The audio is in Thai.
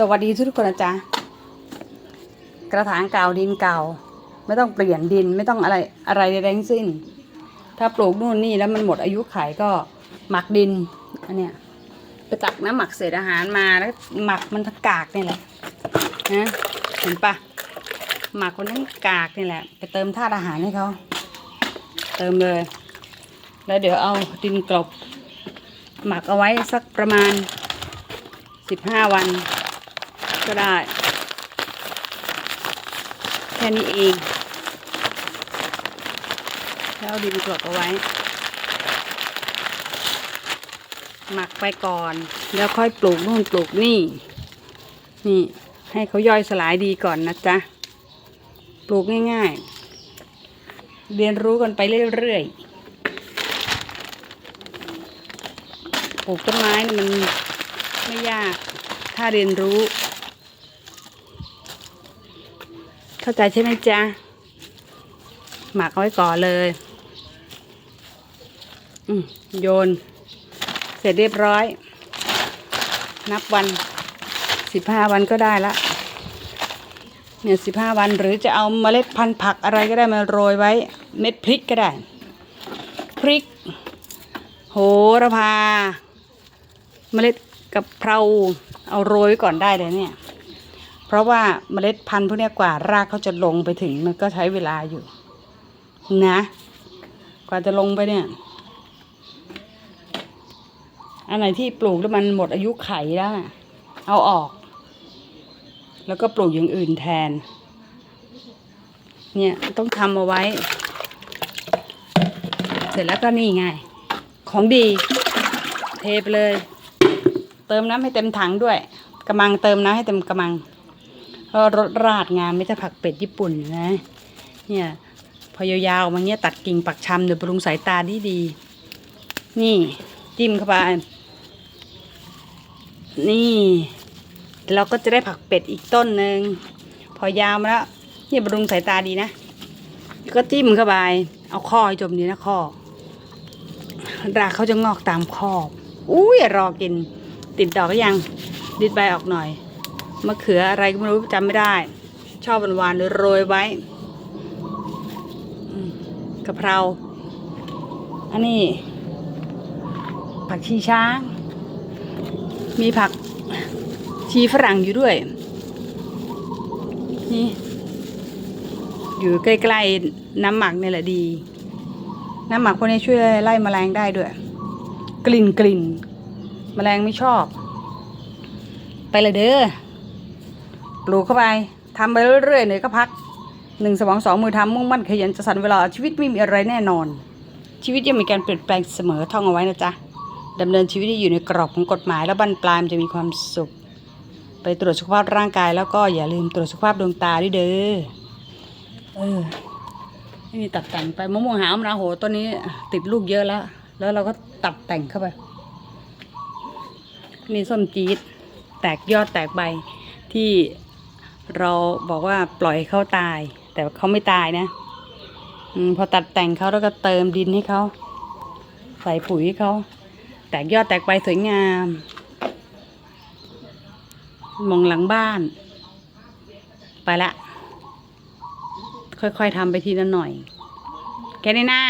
สวัสดีทุกคนนะจ๊ะกระถางเก่าดินเก่า ไม่ต้องเปลี่ยนดินไม่ต้องอะไรอะไรใดทั้งสิ้น ถ้าปลูกนู่นนี่แล้วมันหมดอายุไขก็หมักดินอันเนี้ยไปตักน้ำหมักเศษอาหารมาแล้วหมักมันทั้งกากนี่แหละนะเห็นปะหมักมันทั้งกากนี่แหละ ไปเติมธาตุอาหารให้เขาเติมเลย แล้วเดี๋ยวเอาดินกลบ หมักเอาไว้สักประมาณสิบห้าวัน ก็ได้ แค่นี้เอง แล้วดินกลบเอาไว้ หมักไปก่อน แล้วค่อยปลูกนู่นปลูกนี่ นี่ ให้เขาย่อยสลายดีก่อนนะจ๊ะ ปลูกง่ายๆ เรียนรู้กันไปเรื่อยๆปลูกต้นไม้มันไม่ยาก ถ้าเรียนรู้ เข้าใจใช่ไหมจ๊ะ หมักเอาไว้ก่อนเลย อืมโยน เสร็จเรียบร้อย นับวันสิบห้าวันก็ได้ละเนี่ยสิบห้าวันหรือจะเอาเมล็ดพันธุ์ผักอะไรก็ได้มาโรยไว้ เม็ดพริกก็ได้ พริก โหระพา เมล็ดกะเพราเอาโรยไว้ก่อนได้เลยเนี่ย เพราะว่าเมล็ดพันธุ์พวกนี้กว่ารากเขาจะลงไปถึงมันก็ใช้เวลาอยู่ นะ กว่าจะลงไปเนี่ย อันไหนที่ปลูกแล้วมันหมดอายุไขแล้วเอาออก แล้วก็ปลูกอย่างอื่นแทน เนี่ยต้องทำเอาไว้ เสร็จแล้วก็นี่ไง ของดี เทไปเลย เติมน้ำให้เต็มถังด้วยกระมังเติมน้ำให้เต็มกระมัง รสราดงามไม่ใช่ผักเป็ดญี่ปุ่นนะ เนี่ย พอยาวๆมาเงี้ยตัดกิ่งปักชำเดี๋ยวบำรุงสายตาดีดี นี่จิ้มเข้าไป นี่ เราก็จะได้ผักเป็ดอีกต้นหนึ่ง พอยาวมาแล้วนี่บำรุงสายตาดีนะ ก็จิ้มเข้าไป เอาข้อให้จมดีนะข้อรากเขาจะงอกตามขอบ อุ้ยรอกิน ติดดอกหรือยัง ดิดใบออกหน่อย มะเขืออะไรก็ไม่รู้จำไม่ได้ ชอบหวานๆโรยไว้กะเพรา อันนี้ ผักชีช้าง มีผักชีฝรั่งอยู่ด้วย นี่ อยู่ใกล้ๆน้ำหมักนี่แหละดี น้ำหมักพวกนี้ช่วยไล่แมลงได้ด้วย กลิ่นกลิ่นแมลงไม่ชอบ ไปเลยเด้อ ปลูกเข้าไปทำไปเรื่อยๆเหนื่อยก็พักหนึ่งสมองสองมือทำมุ่งมั่นขยันจะสันเวลาชีวิตไม่มีอะไรแน่นอน ชีวิตยังมีการเปลี่ยนแปลงเสมอท่องเอาไว้นะจ๊ะดำเนินชีวิตที่อยู่ในกรอบของกฎหมาย แล้วบรรปลายมันจะมีความสุข ไปตรวจสุขภาพร่างกายแล้วก็อย่าลืมตรวจสุขภาพดวงตาด้วยเด้อเออนี่มีตัดแต่งไปมะม่วงหาวมะนาวโหต้นนี้ ติดลูกเยอะแล้ว แล้วเราก็ตัดแต่งเข้าไปนี่ส้มจี๊ดแตกยอดแตกใบที่ เราบอกว่าปล่อยเขาตาย แต่เขาไม่ตายนะอพอตัดแต่งเขาแล้วก็เติมดินให้เขาใส่ปุ๋ยให้เขาแตกยอดแตกใบสวยงาม มองหลังบ้าน ไปละ ค่อยๆทำไปทีละหน่อย แค่นี้นะ